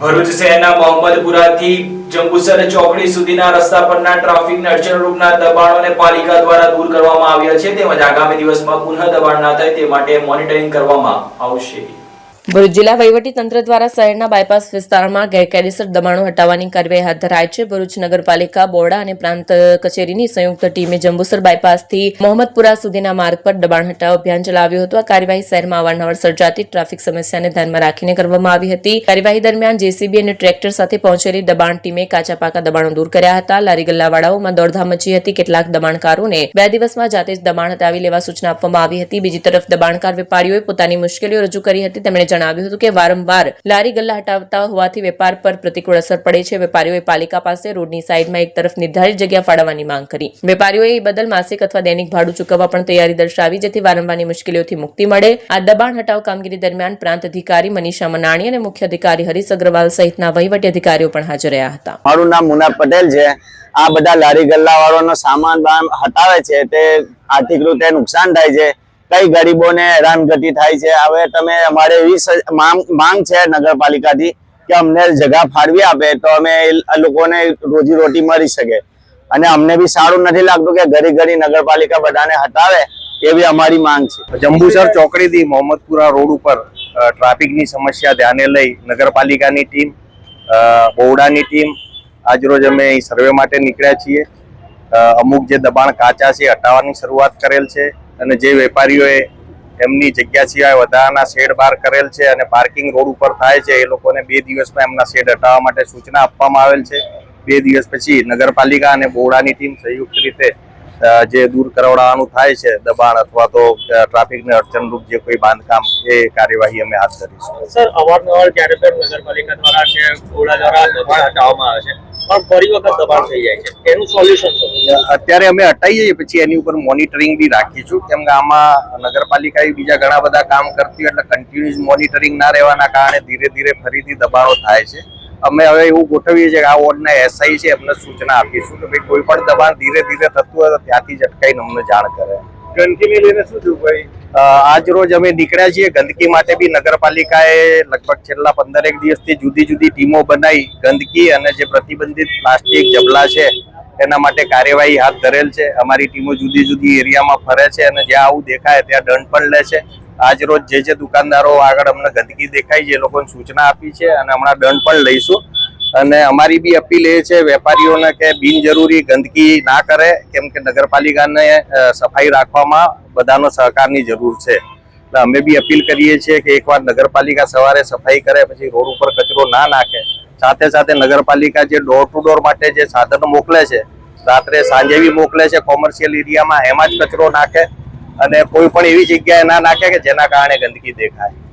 ભરૂચ શહેરના મોહમ્મદપુરાથી જંબુસર ચોકડી સુધીના રસ્તા પરના ટ્રાફિકને અડચણરૂપના દબાણોને પાલિકા દ્વારા દૂર કરવામાં આવ્યા છે. તેમજ આગામી દિવસમાં પુનઃ દબાણ ના થાય તે માટે મોનિટરિંગ કરવામાં આવશે. ભરૂચ જિલ્લા વહીવટી તંત્ર દ્વારા શહેરના બાયપાસ વિસ્તારમાં ગેરકાયદેસર દબાણો હટાવવાની કાર્યવાહી હાથ ધરાય છે. ભરૂચ નગરપાલિકા બોરડા અને પ્રાંત કચેરીની સંયુક્ત ટીમે જંબુસર બાયપાસથી મોહમ્મદપુરા સુધીના માર્ગ પર દબાણ હટાવ અભિયાન ચલાવ્યું હતું. આ કાર્યવાહી શહેરમાં અવારનવાર સર્જાતી ટ્રાફિક સમસ્યાને ધ્યાનમાં રાખીને કરવામાં આવી હતી. કાર્યવાહી દરમિયાન જેસીબી અને ટ્રેક્ટર સાથે પહોંચેલી દબાણ ટીમે કાચા પાકા દબાણો દૂર કર્યા હતા. લારી ગલ્લાવાળાઓમાં દોડધામ મચી હતી. કેટલાક દબાણકારોને બે દિવસમાં જાતે જ દબાણ હટાવી લેવા સૂચના આપવામાં આવી હતી. બીજી તરફ દબાણકાર વેપારીઓએ પોતાની મુશ્કેલીઓ રજૂ કરી હતી. તેમણે જણાવ્યું હતું કે વારંવાર લારી ગલ્લા હટાવતા હોવાથી વેપાર પર પ્રતિકૂળ અસર પડે છે. વેપારીઓએ પાલિકા પાસે રોડની સાઈડમાં એક તરફ નિર્ધારિત જગ્યા ફાળવવાની માંગ કરી. વેપારીઓએ એ બદલ માસિક અથવા દૈનિક ભાડું ચૂકવવા પણ તૈયારી દર્શાવી, જેથી વારંવારની મુશ્કેલીઓથી મુક્તિ મળે. આ દબાણ હટાવ કામગીરી દરમિયાન પ્રાંત અધિકારી મનીષા મનાણી અને મુખ્ય અધિકારી હરીશ અગ્રવાલ સહિતના વહીવટી અધિકારીઓ પણ હાજર રહ્યા હતા. મારું નામ મુના પટેલ છે. આ બધા લારી ગલ્લા વાળાનો સામાન હટાવે છે તે આર્થિક રીતે નુકસાન થાય છે. કઈ ગરીબોને હેરાનગતિ થાય છે? હવે તમે અમારે એવી માંગ છે નગરપાલિકાથી કે અમને જગા ફાળવી આપે તો અમે લોકોને રોજી રોટી મળી શકે. અને અમને બી સારું નથી લાગતું કે ઘરે ઘરે નગરપાલિકા બધાને હટાવે એવી અમારી માંગ છે. જંબુસર ચોકડીથી મોહમ્મદપુરા રોડ ઉપર ટ્રાફિકની સમસ્યા ધ્યાને લઈ નગરપાલિકાની ટીમ બહુડાની ટીમ આજરોજ અમે અહીં સર્વે માટે નીકળ્યા છીએ. અમુક જે દબાણ કાચા છે હટાવવાની શરૂઆત કરેલ છે. અને જે વેપારીઓએ એમની જગ્યા સિવાય વધારાના શેડ બહાર કરેલ છે અને પાર્કિંગ રોડ ઉપર થાય છે, એ લોકોને બે દિવસમાં એમના શેડ હટાવવા માટે સૂચના આપવામાં આવેલ છે. બે દિવસ પછી નગરપાલિકા અને બોવડાની ટીમ સંયુક્ત રીતે જે દૂર કરાવડાવવાનું થાય છે, દબાણ અથવા તો ટ્રાફિકને અડચણરૂપ જે કોઈ બાંધકામ, એ કાર્યવાહી અમે હાથ ધરીશું. સર, અવારનવાર જ્યારે પણ નગરપાલિકા દ્વારા કે ઓલા દ્વારા દબાણ હટાવવામાં આવે છે પણ ફરી વખત દબાણ થઈ જાય છે. એનું સોલ્યુશન અત્યારે અમે અટાઈ જઈએ, પછી એની ઉપર મોનિટરિંગ બી રાખીશું. કેમ કે આમાં નગરપાલિકાએ બીજા ઘણા બધા કામ કરતી એટલે કન્ટિન્યુઅસ મોનિટરિંગ ના રહેવાના કારણે ધીરે ધીરે ફરીથી દબાણો થાય છે. અમે હવે એવું ગોઠવીએ છીએ કે આ વોર્ડના એસઆઈ છે, એમને સૂચના આપીશું કે ભાઈ કોઈ પણ દબાણ ધીરે ધીરે થતું હોય તો ત્યાંથી જ અટકાઈને અમને જાણ કરે. ગંદકીને લઈને શું થયું ભાઈ? આજ રોજ અમે નીકળ્યા છીએ. ગંદકી માટે બી નગરપાલિકાએ લગભગ છેલ્લા પંદરેક દિવસથી જુદી જુદી ટીમો બનાવી ગંદકી અને જે પ્રતિબંધિત પ્લાસ્ટિક, જબલા છે એના માટે કાર્યવાહી હાથ ધરેલ છે. અમારી ટીમો જુદી જુદી એરિયામાં ફરે છે અને જ્યાં આવું દેખાય ત્યાં દંડ પણ લે છે. આજ રોજ જે જે દુકાનદારો આગળ અમને ગંદકી દેખાય છે, એ લોકોને સૂચના આપી છે અને હમણાં દંડ પણ લઈશું. અને અમારી બી અપીલ એ છે વેપારીઓને કે બિનજરૂરી ગંદકી ના કરે, કેમ કે નગરપાલિકાને સફાઈ રાખવામાં બધાનો સહકારની જરૂર છે. એટલે અમે બી અપીલ કરીએ છીએ કે એકવાર નગરપાલિકા સવારે સફાઈ કરે, પછી રોડ ઉપર કચરો ના નાખે. સાથે સાથે નગરપાલિકા જે ડોર ટુ ડોર માટે જે સાધનો મોકલે છે, રાત્રે સાંજે બી મોકલે છે કોમર્શિયલ એરિયામાં એમાં જ કચરો નાખે અને કોઈ પણ એવી જગ્યાએ ના નાખે કે જેના કારણે ગંદકી દેખાય.